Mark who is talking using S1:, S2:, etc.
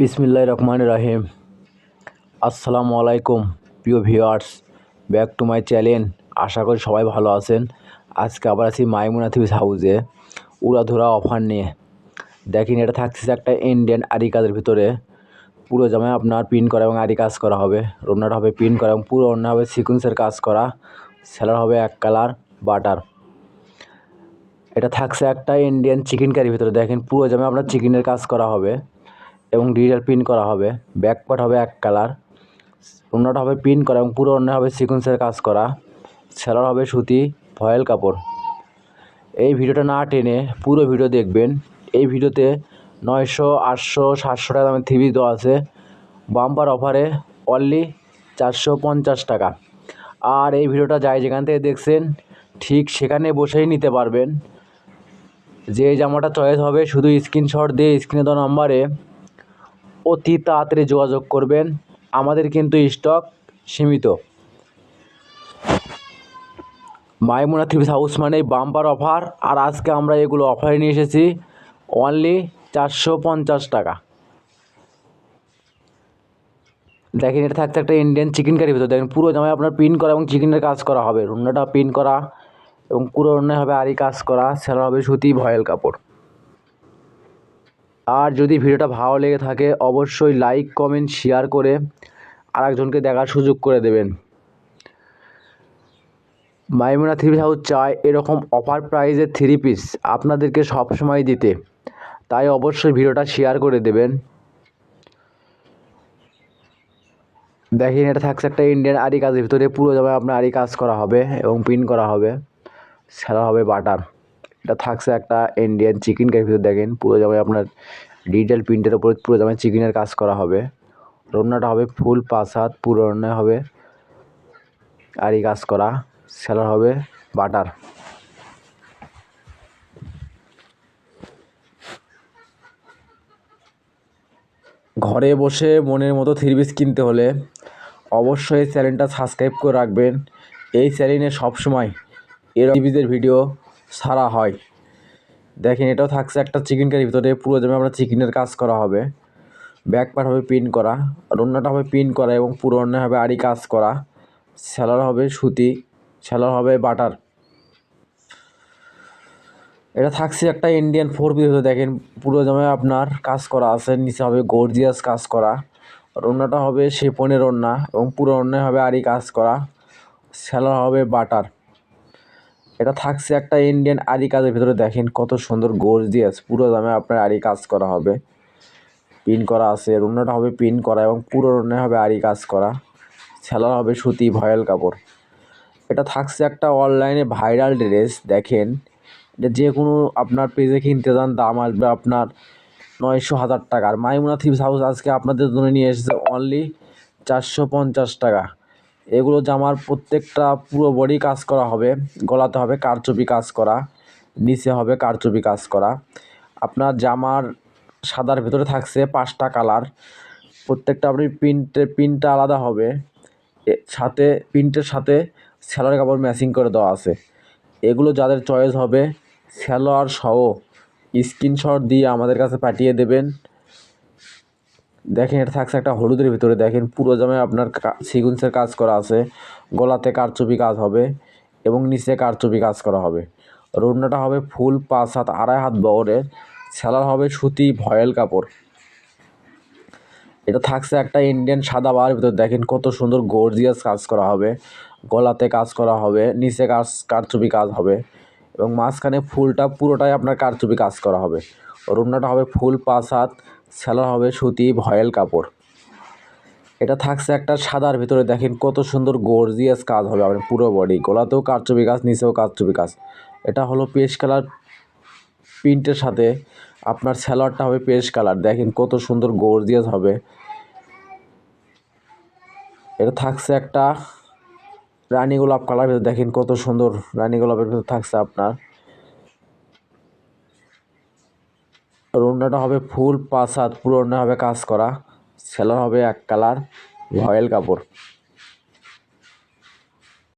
S1: বিসমিল্লাহ রহমান রাহিম। আসসালামু আলাইকুম, প্রিয় viewers, back to my channel. আশা করি সবাই ভালো আছেন। আজকে আবার আছি মাইমুনা থিবিস হাউসে উড়াধুরা অফার নিয়ে। দেখেন, এটা থাকছে একটা ইন্ডিয়ান আরি কাজের ভিতরে। পুরো জামায় আপনার প্রিন্ট করা এবং আরি কাজ করা হবে। রোনাটা হবে প্রিন্ট করা এবং পুরো অন্য হবে সিকুয়েন্সের কাজ করা। সেলার হবে এক কালার বাটার এটা থাকছে একটা ইন্ডিয়ান চিকেন কারির ভিতরে। দেখেন, পুরো জামে আপনার চিকেনের কাজ করা হবে। এবং ডিজিটাল প্রিন্ট করা হবে। ব্যাকপার্ট হবে এক কালার, অন্যটা হবে প্রিন্ট করা এবং পুরো অন্য হবে সিকুয়েন্সের কাজ করা। সেলার হবে সুতি ফয়েল কাপড়। এই ভিডিওটা না টেনে পুরো ভিডিও দেখবেন। এই ভিডিওতে নয়শো, আটশো, সাতশো টাকা দামের থ্রি দেওয়া আছে। বাম্পার অফারে অনলি চারশো পঞ্চাশ টাকা। আর এই ভিডিওটা যাই যেখান থেকে দেখছেন, ঠিক সেখানে বসেই নিতে পারবেন। যে জামাটা চয়েস হবে, শুধু স্ক্রিনশট দিয়ে স্ক্রিনে দেওয়া নাম্বারে অতি তাড়াতাড়ি যোগাযোগ করবেন। আমাদের কিন্তু স্টক সীমিত। মাইমুনা থ্রি হাউস মানে বাম্পার অফার আর আজকে আমরা এগুলো অফারে নিয়ে এসেছি অনলি চারশো পঞ্চাশ টাকা। দেখেন, এটা থাকছে একটা ইন্ডিয়ান চিকেন কারির ভিতর। দেখেন, পুরো জামায় আপনার প্রিন্ট করা এবং চিকেনের কাজ করা হবে। রুন্নাটা প্রিন্ট করা এবং পুরো অন্যায় হবে আরি কাজ করা। সেলা হবে সুতি ভয়েল কাপড়। আর যদি ভিডিওটা ভালো লেগে থাকে, অবশ্যই লাইক কমেন্ট শেয়ার করে আরেকজনকে দেখার সুযোগ করে দেবেন। মাইমুনা থ্রি হাউস চায় এরকম অফার প্রাইজের থ্রি পিস আপনাদেরকে সবসময় দিতে। তাই অবশ্যই ভিডিওটা শেয়ার করে দেবেন। দেখেন, এটা থাকছে একটা ইন্ডিয়ান আরি কাজের ভিতরে পুরো জামায় আপনার আরি কাজ করা হবে এবং প্রিন্ট করা হবে। সেলা হবে বাটার। এটা থাকছে একটা ইন্ডিয়ান চিকেন কারির ভিতরে দেখেন। পুরো জামায় আপনার ডিজিটাল প্রিন্টের ওপরে পুরো জামায় চিকেনের কাজ করা হবে। রান্নাটা হবে ফুল হাত পুরো রান্না হবে। আরি কাজ করা, সেলার হবে বাটার। ঘরে বসে মনের মতো থ্রি পিস কিনতে হলে অবশ্যই চ্যানেলটা সাবস্ক্রাইব করে রাখবেন। এই চ্যানেলে সবসময় এর ভিডিও ছাড়া হয়। দেখেন, এটাও থাকছে একটা চিকেন কারির ভিতরে পুরো জমে আমরা চিকেনের কাজ করা হবে ব্যাক পার্ট হবে প্রিন্ট করা অন্যটা হবে প্রিন্ট করা এবং পুরো অন্য হবে আড়ি কাজ করা। সেলার হবে সুতি সেলার হবে বাটার। এটা থাকছে একটা ইন্ডিয়ান ফোর পিস দেখেন, পুরো জামায় আপনার কাজ করা আছে, নিচে হবে গর্জিয়াস কাজ করা, আর অন্যটা হবে শেপনের ওড়না এবং পুরো অন্যায় হবে আড়ি কাজ করা স্যালার হবে বাটার। এটা থাকছে একটা ইন্ডিয়ান আরি কাজের ভিতরে। দেখেন কত সুন্দর গর্জিয়াস পুরো দামে আপনার আরি কাজ করা হবে। পিন করা আছে। অন্যটা হবে পিন করা এবং পুরো অন্যায় হবে আরি কাজ করা। সেলার হবে সুতি, ভয়েল কাপড়। এটা থাকছে একটা অনলাইনে ভাইরাল ড্রেস দেখেন। এটা যে কোনো আপনার পেজে কিনতে যান, দাম আসবে আপনার নয়শো হাজার টাকার মাইমুনা থ্রিপস হাউস আজকে আপনাদের জন্য নিয়ে এসেছে অনলি চারশো পঞ্চাশ টাকা। এগুলো জামার প্রত্যেকটা পুরো বডি কাজ করা হবে। গলাতে হবে কারচুপি কাজ করা, নিচে হবে কারচুপি কাজ করা। আপনার জামার সাদার ভেতরে থাকছে পাঁচটা কালার প্রত্যেকটা আপনি প্রিন্টের, প্রিন্টটা আলাদা হবে। সাথে, প্রিন্টের সাথে স্যালোয়ার কাপড় ম্যাচিং করে দেওয়া আছে। এগুলো যাদের চয়েস হবে স্যালোয়ার সহ স্ক্রিনশট দিয়ে আমাদের কাছে পাঠিয়ে দেবেন। দেখেন, এটা থাকছে একটা হলুদের ভিতরে। দেখেন, পুরো জামায় আপনার সিকুয়েন্সের কাজ করা আছে। গলাতে কারচুপি কাজ হবে এবং নিচে কারচুপি কাজ করা হবে। রুন্নাটা হবে ফুল পাঁচ হাত, আড়াই হাত বহরের। সেলার হবে সুতি ভয়েল কাপড়। এটা থাকছে একটা ইন্ডিয়ান সাদা বার ভিতর। দেখেন, কত সুন্দর গর্জিয়াস কাজ করা হবে। গলাতে কাজ করা হবে, নিচে কাজ কারচুপি কাজ হবে এবং মাঝখানে ফুলটা পুরোটাই আপনার কারচুপি কাজ করা হবে। রুন্নাটা হবে ফুল পাঁচ হাত সেলার হবে সুতি ভয়েল কাপড়। এটা থাকছে একটা সাদার ভিতরে, দেখেন কত সুন্দর গর্জিয়াস কাজ হবে আপনার পুরো বডি গলাতেও কারচুপি কাজ, নিচেও কারচুপি কাজ। এটা হলো পেস্ট কালার প্রিন্টের সাথে আপনার স্যালোয়ারটা হবে পেস্ট কালার। দেখেন কত সুন্দর গর্জিয়াস হবে। এটা থাকছে একটা রানী গোলাপ কালার ভিতরে, দেখেন কত সুন্দর রানী গোলাপের ভিতরে থাকছে আপনার। রুন্নাটা হবে ফুল পাঁচ হাত পুরো হবে কাজ করা। সেলার হবে এক কালার ভয়েল কাপড়।